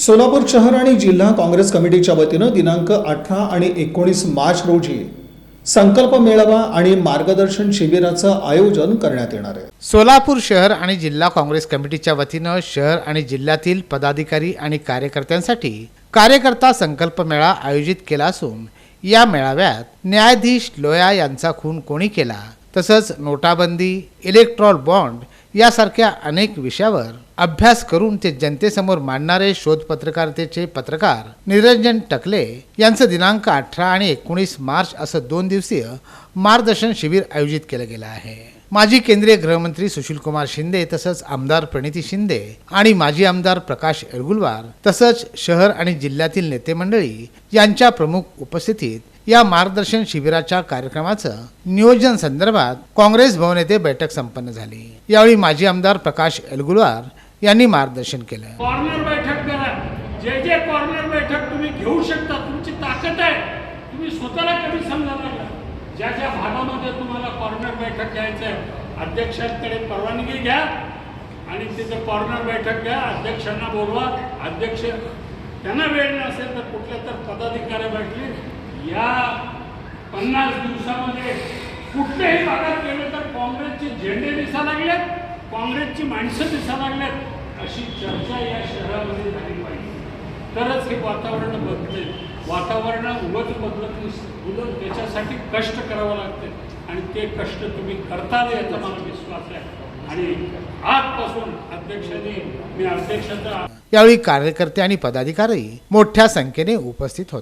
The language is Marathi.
सोलापूर शहर आणि जिल्हा काँग्रेस कमिटीच्या वतीनं दिनांक अठरा आणि एकोणीस मार्च रोजी संकल्प मेळावा आणि मार्गदर्शन शिबिराचं आयोजन करण्यात येणार आहे. सोलापूर शहर आणि जिल्हा काँग्रेस कमिटीच्या वतीनं शहर आणि जिल्ह्यातील पदाधिकारी आणि कार्यकर्त्यांसाठी कार्यकर्ता संकल्प मेळा आयोजित केला असून या मेळाव्यात न्यायाधीश लोया यांचा खून कोणी केला? तसंच नोटाबंदी इलेक्ट्रॉल बॉन्ड यासारख्या अनेक विषयावर अभ्यास करून ते जनतेसमोर मांडणारे शोध पत्रकारितेचे पत्रकार निरंजन टकले यांचं दिनांक अठरा आणि एकोणीस मार्च असं दोन दिवसीय मार्गदर्शन शिबिर आयोजित केलं गेलं आहे. माजी केंद्रीय गृहमंत्री सुशीलकुमार शिंदे तसंच आमदार प्रणिती शिंदे आणि माजी आमदार प्रकाश एरगुलवार तसंच शहर आणि जिल्ह्यातील नेते मंडळी यांच्या प्रमुख उपस्थितीत या मार्गदर्शन शिबिराच्या कार्यक्रमाचं नियोजन संदर्भात काँग्रेस भवन येथे बैठक संपन्न झाली. यावेळी माजी आमदार प्रकाश एलगुलवार यांनी मार्गदर्शन केलं. कॉर्नर बैठक करा. जे जे कॉर्नर बैठक तुम्ही घेऊ शकता तुमची ताकद आहे. तुम्ही स्वतःला कमी समजा लागला ज्या ज्या भागामध्ये तुम्हाला कॉर्नर बैठक घ्यायचं आहे अध्यक्षांकडे परवानगी घ्या आणि तिथे कॉर्नर बैठक घ्या. अध्यक्षांना बोलवा. अध्यक्ष त्यांना वेळ नसेल तर कुठल्या तर पदाधिकारी भेटले या पन्नास दिवसामध्ये कुठल्याही भागात गेले तर काँग्रेसचे झेंडे दिसा लागलेत काँग्रेसची माणसं दिसा लागलेत अशी चर्चा या शहरामध्ये झाली पाहिजे. तरच हे वातावरण बदलेल. वातावरण उगत बदलत नसतं. उलट त्याच्यासाठी कष्ट करावं लागते. आणि ते कष्ट तुम्ही करताल याचा मला विश्वास आहे. आणि आजपासून अध्यक्षांनी मी अध्यक्षाचा यावेळी कार्यकर्ते आणि पदाधिकारी मोठ्या संख्येने उपस्थित होते.